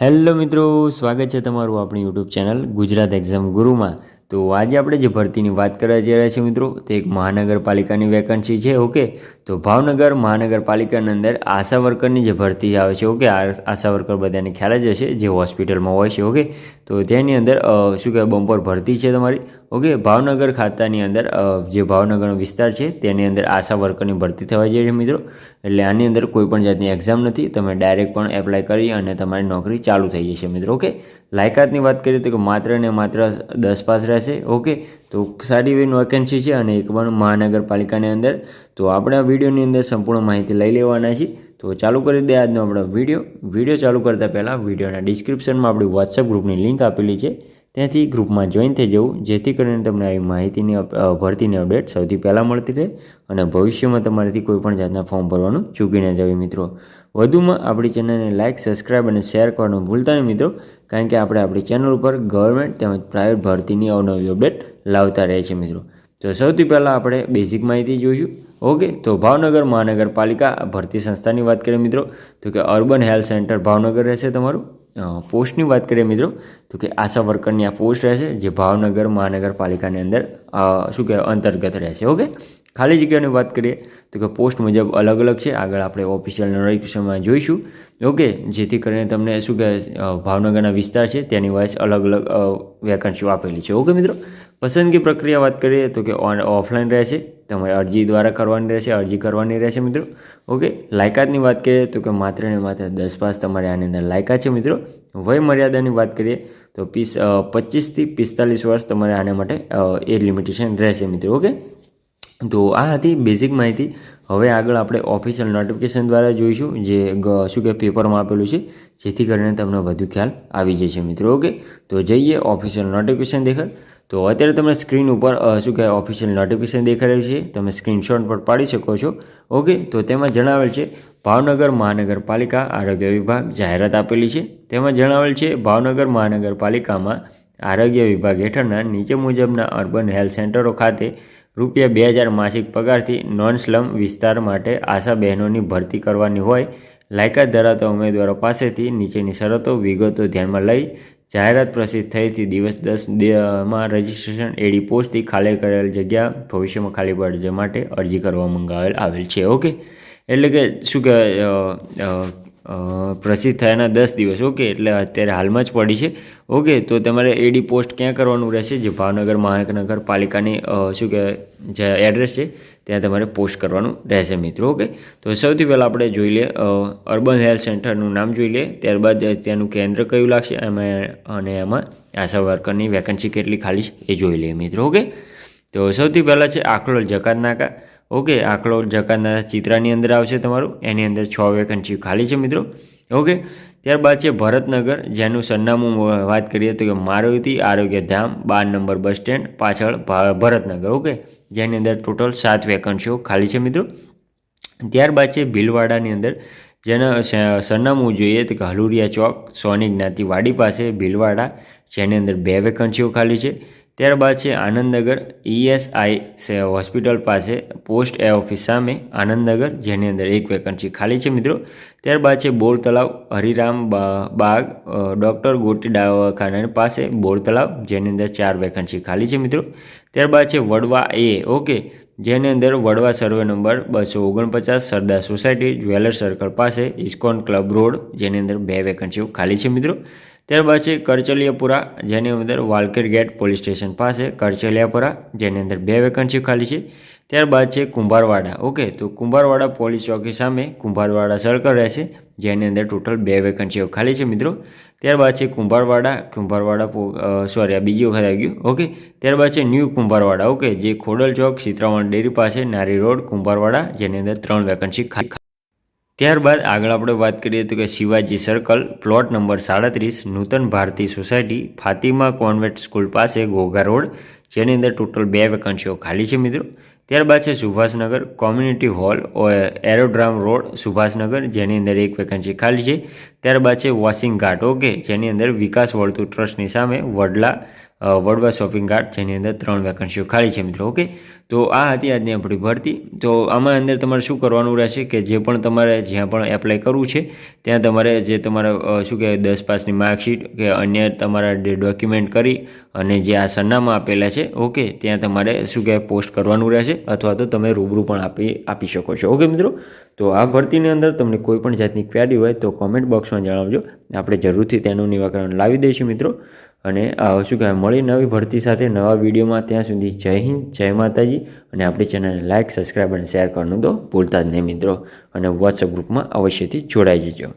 Hello મિત્રો, સ્વાગત છે તમારું આપણી યુટ્યુબ ચેનલ ગુજરાત એક્ઝામ ગુરુમાં તો આજે આપણે જે ભરતીની વાત કરવા જઈ રહ્યા છીએ મિત્રો, તે એક મહાનગરપાલિકાની વેકન્સી છે ઓકે તો ભાવનગર મહાનગરપાલિકાની અંદર આશા વર્કરની જે ભરતી આવે છે ઓકે આશા વર્કર બધાને ખ્યાલ જ હશે, જે હોસ્પિટલમાં હોય છે ઓકે તો તેની અંદર શું કહેવાય, બમ્પર ભરતી છે તમારી. ઓકે, ભાવનગર ખાતાની અંદર જે ભાવનગરનો વિસ્તાર છે, તેની અંદર આશા વર્કરની ભરતી થવા જઈ રહી મિત્રો. એટલે આની અંદર કોઈ પણ જાતની એક્ઝામ નથી, તમે ડાયરેક્ટ પણ એપ્લાય કરી અને તમારી નોકરી ચાલુ થઈ જશે મિત્રો, ઓકે? લાયકાતની વાત કરીએ તો કે માત્ર ને માત્ર દસ પાસ રહેશે, ઓકે? તો સારી એવી વેકેન્સી છે અને એક પણ મહાનગરપાલિકાની અંદર. તો આપણે આ વિડીયોની અંદર સંપૂર્ણ માહિતી લઈ લેવાના છીએ. તો ચાલુ કરી દે આજનો આપણો વીડિયો. વીડિયો ચાલુ કરતાં પહેલાં વિડીયોના ડિસ્ક્રિપ્શનમાં આપણી વોટ્સઅપ ગ્રુપની લિંક આપેલી છે. ત્યાંથી ગ્રુપમાં જોઈન થઈ જવું, જેથી કરીને તમને આવી માહિતીની ભરતીની અપડેટ સૌથી પહેલાં મળતી રહે અને ભવિષ્યમાં તમારાથી કોઈ પણ જાતના ફોર્મ ભરવાનું ચૂકી ન જવું મિત્રો. વધુમાં આપણી ચેનલને લાઇક સબસ્ક્રાઇબ અને શેર કરવાનું ભૂલતા નહીં મિત્રો, કારણ કે આપણે આપણી ચેનલ ઉપર ગવર્મેન્ટ તેમજ પ્રાઇવેટ ભરતીની અવનવી અપડેટ લાવતા રહે છે મિત્રો. તો સૌથી પહેલાં આપણે બેઝિક માહિતી જોઈશું. ઓકે, તો ભાવનગર મહાનગરપાલિકા ભરતી સંસ્થાની વાત કરીએ મિત્રો. તો કે અર્બન હેલ્થ સેન્ટર ભાવનગર રહેશે તમારું? પોસ્ટની વાત કરીએ મિત્રો, તો કે આશા વર્કરની આ પોસ્ટ રહેશે જે ભાવનગર મહાનગરપાલિકાની અંદર શું કહેવાય, અંતર્ગત રહેશે ઓકે? ખાલી જગ્યાની વાત કરીએ, તો કે પોસ્ટ મુજબ અલગ અલગ છે, આગળ આપણે ઓફિશિયલ નોટિફિકેશનમાં જોઈશું, ઓકે? જેથી કરીને તમને શું કહેવાય ભાવનગરના વિસ્તાર છે, તેની વાઇઝ અલગ અલગ વેકન્સીઓ આપેલી છે, ઓકે મિત્રો? પસંદગી પ્રક્રિયા વાત કરીએ, તો કે ઓફલાઈન રહેશે તમારે અરજી દ્વારા કરવાની રહેશે, અરજી કરવાની રહેશે મિત્રો. ઓકે લાયકાતની વાત કરીએ તો કે માત્ર ને માત્ર દસ પાસ તમારે આની અંદર લાયકાત છે મિત્રો. વય મર્યાદાની વાત કરીએ તો પીસ પચીસથી પિસ્તાલીસ વર્ષ તમારે આના માટે એ લિમિટેશન રહેશે મિત્રો ઓકે તો આ હતી બેઝિક માહિતી. હવે આગળ આપણે ઓફિશિયલ નોટિફિકેશન દ્વારા જોઈશું, જે શું કે પેપરમાં આપેલું છે, જેથી કરીને તમને વધુ ખ્યાલ આવી જશે મિત્રો ઓકે તો જઈએ ઓફિશિયલ નોટિફિકેશન દેખાડ. તો અત્યારે તમને સ્ક્રીન ઉપર શું કહેવાય ઓફિશિયલ નોટિફિકેશન દેખાઈ રહ્યું છે. તમે સ્ક્રીનશોટ પર પાડી શકો છો. ઓકે તો તેમાં જણાવેલ છે, ભાવનગર મહાનગરપાલિકા આરોગ્ય વિભાગ જાહેરાત આપેલી છે. તેમાં જણાવેલ છે, ભાવનગર મહાનગરપાલિકામાં આરોગ્ય વિભાગ હેઠળના નીચે મુજબના અર્બન હેલ્થ સેન્ટરો ખાતે રૂપિયા બે હજાર માસિક પગારથી નોન સ્લમ વિસ્તાર માટે આશા બહેનોની ભરતી કરવાની હોય. લાયકાત ધરાવતા ઉમેદવારો પાસેથી નીચેની શરતો વિગતો ધ્યાનમાં લઈ જાહેરાત પ્રસિદ્ધ થઈથી દિવસ દસ દે- માં રજિસ્ટ્રેશન એડી પોસ્ટથી ખાલી કરેલ જગ્યા ભવિષ્યમાં ખાલી પડે માટે અરજી કરવા મંગાવેલ આવેલ છે. ઓકે એટલે કે શું કહેવાય પ્રસિદ્ધ થયાના દસ દિવસ. ઓકે એટલે અત્યારે હાલમાં જ પડી છે. ઓકે તો તમારે એડી પોસ્ટ ક્યાં કરવાનું રહેશે? જે ભાવનગર મહાનગરપાલિકાની પાલિકાની શું કહેવાય જે એડ્રેસ છે ત્યાં તમારે પોસ્ટ કરવાનું રહેશે મિત્રો, ઓકે? તો સૌથી પહેલાં આપણે જોઈ લઈએ અર્બન હેલ્થ સેન્ટરનું નામ જોઈ લઈએ. ત્યારબાદ ત્યાંનું કેન્દ્ર કયું લાગશે? એમાં, અને એમાં આશા વર્કરની વેકન્સી કેટલી ખાલી છે એ જોઈ લઈએ મિત્રો, ઓકે? તો સૌથી પહેલાં છે આખલોલ જકાતનાકા, ઓકે? આખલોલ જકાતનાકા ચિત્રાની અંદર આવશે તમારું. એની અંદર છ વેકન્સી ખાલી છે મિત્રો, ઓકે? ત્યારબાદ છે ભરતનગર, જેનું સરનામું વાત કરીએ તો કે મારુતિ આરોગ્ય ધામ, બાર નંબર બસ સ્ટેન્ડ, પાછળ ભરતનગર, ઓકે? જેની અંદર ટોટલ સાત વેકન્સીઓ ખાલી છે મિત્રો. ત્યારબાદ છે ભીલવાડાની અંદર, જેના સરનામું જોઈએ તો કે હલુરિયા ચોક, સોની જ્ઞાતિ વાડી પાસે ભીલવાડા, જેની અંદર બે વેકન્સીઓ ખાલી છે. ત્યારબાદ છે આનંદનગર ઈએસઆઈ હોસ્પિટલ પાસે પોસ્ટ એ ઓફિસ સામે આનંદનગર, જેની અંદર એક વેકન્સી ખાલી છે મિત્રો. ત્યારબાદ છે બોર તલાવ હરિરામ બાગ ડૉક્ટર ગોટી દવાખાના પાસે બોર તલાવ જેની અંદર ચાર વેકન્સી ખાલી છે મિત્રો. ત્યારબાદ છે વડવા એ, ઓકે, જેની અંદર વડવા સર્વે નંબર બસો ઓગણપચાસ, સરદાર સોસાયટી જ્વેલર સર્કલ પાસે ઇસ્કોન ક્લબ રોડ, જેની અંદર બે વેકન્સીઓ ખાલી છે મિત્રો. ત્યારબાદ છે કરચલિયાપુરા, જેની અંદર વાલકેર ગેટ પોલીસ સ્ટેશન પાસે કરચલિયાપુરા, જેની અંદર બે વેકન્સીઓ ખાલી છે. ત્યારબાદ છે કુંભારવાડા, ઓકે, તો કુંભારવાડા પોલીસ ચોકી સામે કુંભારવાડા સર્કલ રહેશે, જેની અંદર ટોટલ બે વેકન્સીઓ ખાલી છે મિત્રો. ત્યારબાદ છે કુંભારવાડા કુંભારવાડા સોરી આ બીજી વખત આવી ગયું, ઓકે. ત્યારબાદ છે ન્યૂ કુંભારવાડા, ઓકે, જે ખોડલ ચોક સીતરાવણ ડેરી પાસે નારી રોડ, કુંભારવાડા, જેની અંદર ત્રણ વેકન્સી ખાલી ત્યારબાદ આગળ આપણે વાત કરીએ તો કે શિવાજી સર્કલ, પ્લોટ નંબર સાડત્રીસ, Nutan Bharati society, Fatima convent school પાસે ઘોઘા રોડ, જેની અંદર ટોટલ બે વેકન્સીઓ ખાલી છે મિત્રો. ત્યારબાદ છે Subhashnagar community hall aerodrome road, Subhashnagar, જેની અંદર એક વેકન્સી ખાલી છે. ત્યારબાદ છે વોશિંગ ઘાટ, ઓકે, જેની અંદર વિકાસ વળતું ટ્રસ્ટની સામે વડલા વડવા શોપિંગ કાર્ટ જેની અંદર ત્રણ વેકન્સીઓ ખાલી છે મિત્રો ઓકે તો આ હતી આજની આપણી ભરતી. તો આમાં અંદર તમારે શું કરવાનું રહેશે કે જે પણ તમારે જ્યાં પણ એપ્લાય કરવું છે, ત્યાં તમારે જે તમારા શું કહેવાય, દસ પાસની માર્કશીટ કે અન્ય તમારા ડોક્યુમેન્ટ કરી અને જે આ સરનામા આપેલા છે ઓકે ત્યાં તમારે શું કહેવાય પોસ્ટ કરવાનું રહેશે અથવા તો તમે રૂબરૂ પણ આપી આપી શકો છો ઓકે મિત્રો? તો આ ભરતીની અંદર તમને કોઈ પણ જાતની ક્વેરી હોય તો કોમેન્ટ બોક્સમાં જણાવજો. આપણે જરૂરથી તેનું નિરાકરણ લાવી દઈશું મિત્રો. અને શું કહેવાય મળી નવી ભરતી સાથે નવા વિડીયોમાં. ત્યાં સુધી જય હિન્દ, જય માતાજી. અને આપણી ચેનલને લાઇક સબસ્ક્રાઈબ અને શેર કરવાનું તો ભૂલતા જ નહીં મિત્રો. અને વોટ્સઅપ ગ્રુપમાં અવશ્યથી જોડાઈ જજો.